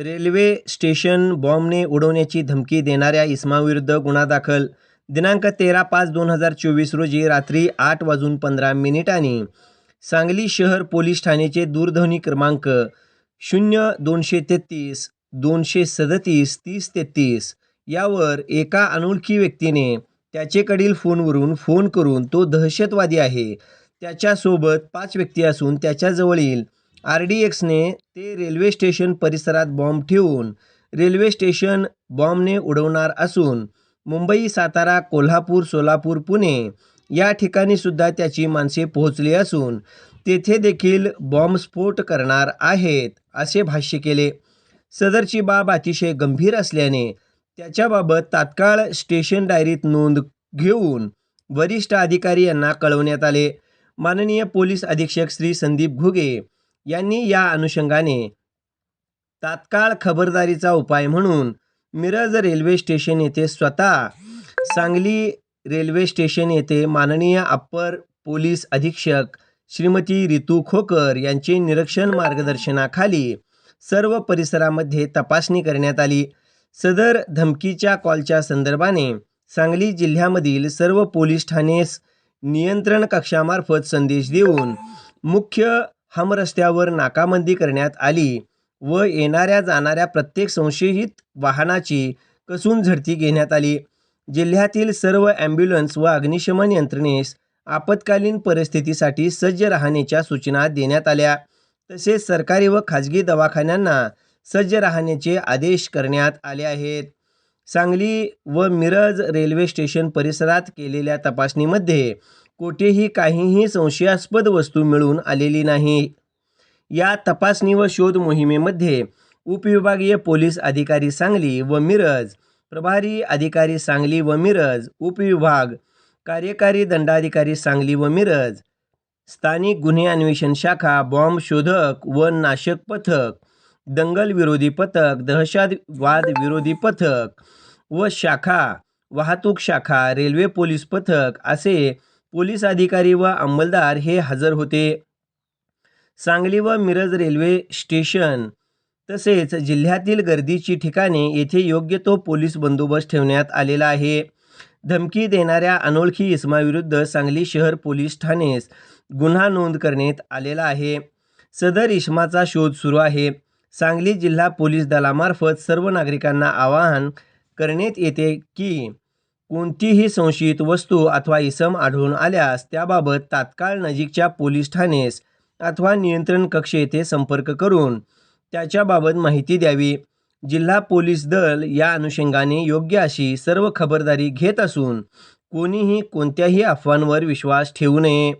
Railway station बॉम्बने उडवण्याची धमकी देणाऱ्या इस्माविरुद्ध गुन्हा दाखल. दिनांक तेरा पाच दोन हजार चोवीस रोजी रात्री आठ वाजून पंधरा मिनिटांनी सांगली शहर पोलीस ठाण्याचे दूरध्वनी क्रमांक शून्य दोनशे तेहतीस दोनशे सदतीस तीस तेहतीस यावर एका अनोळखी व्यक्तीने त्याचेकडील फोनवरून फोन करून तो दहशतवादी आहे. त्याच्यासोबत पाच व्यक्ती असून त्याच्याजवळील आर डी एक्सने ते रेल्वे स्टेशन परिसरात बॉम्ब ठेवून रेल्वे स्टेशन बॉम्बने उडवणार असून मुंबई सातारा कोल्हापूर सोलापूर पुणे या ठिकाणी सुद्धा त्याची माणसे पोहोचली असून तेथे देखील बॉम्बस्फोट करणार आहेत असे भाष्य केले. सदरची बाब अतिशय गंभीर असल्याने त्याच्याबाबत तात्काळ स्टेशन डायरीत नोंद घेऊन वरिष्ठ अधिकारी यांना कळवण्यात आले. माननीय पोलीस अधीक्षक श्री संदीप घुगे यांनी या अनुषंगाने तात्काळ खबरदारीचा उपाय म्हणून मिरज रेल्वे स्टेशन येथे स्वतः सांगली रेल्वे स्टेशन येथे माननीय अप्पर पोलीस अधीक्षक श्रीमती रितू खोकर यांचे निरीक्षण मार्गदर्शनाखाली सर्व परिसरामध्ये तपासणी करण्यात आली. सदर धमकीच्या कॉलच्या संदर्भाने सांगली जिल्ह्यामधील सर्व पोलीस ठाणेस नियंत्रण कक्षामार्फत संदेश देऊन मुख्य हमरस्त्यावर नाकाबंदी करण्यात आली व येणाऱ्या जाणाऱ्या प्रत्येक संशयित वाहनाची कसून झडती घेण्यात आली. जिल्ह्यातील सर्व ॲम्ब्युलन्स व अग्निशमन यंत्रणेस आपत्कालीन परिस्थितीसाठी सज्ज राहण्याच्या सूचना देण्यात आल्या. तसेच सरकारी व खाजगी दवाखान्यांना सज्ज राहण्याचे आदेश करण्यात आले आहेत. सांगली व मिरज रेल्वे स्टेशन परिसरात केलेल्या तपासणीमध्ये कोठेही काहीही संशयास्पद वस्तू मिळून आलेली नाही. या तपासणी व शोध मोहिमेमध्ये उपविभागीय पोलीस अधिकारी सांगली व मिरज प्रभारी अधिकारी सांगली व मिरज उपविभाग कार्यकारी दंडाधिकारी सांगली व मिरज स्थानिक गुन्हे अन्वेषण शाखा बॉम्ब शोधक व नाशक पथक दंगल विरोधी पथक दहशतवाद विरोधी पथक व शाखा वाहतूक शाखा रेल्वे पोलीस पथक असे पोलीस अधिकारी व अंमलदार हे हजर होते. सांगली व मिरज रेल्वे स्टेशन तसेच जिल्ह्यातील गर्दीची ठिकाणे येथे योग्य तो पोलीस बंदोबस्त ठेवण्यात आलेला आहे. धमकी देणाऱ्या अनोळखी इसमाविरुद्ध सांगली शहर पोलीस ठाणेस गुन्हा नोंद करण्यात आलेला आहे. सदर इसमाचा शोध सुरू आहे. सांगली जिल्हा पोलीस दलामार्फत सर्व नागरिकांना आवाहन करण्यात येते की कोणतीही संशयित वस्तू अथवा इसम आढळून आल्यास त्याबाबत तात्काळ नजीकच्या पोलीस ठाणेस अथवा नियंत्रण कक्ष येथे संपर्क करून त्याच्याबाबत माहिती द्यावी. जिल्हा पोलीस दल या अनुषंगाने योग्य अशी सर्व खबरदारी घेत असून कोणीही कोणत्याही अफवांवर विश्वास ठेवू नये.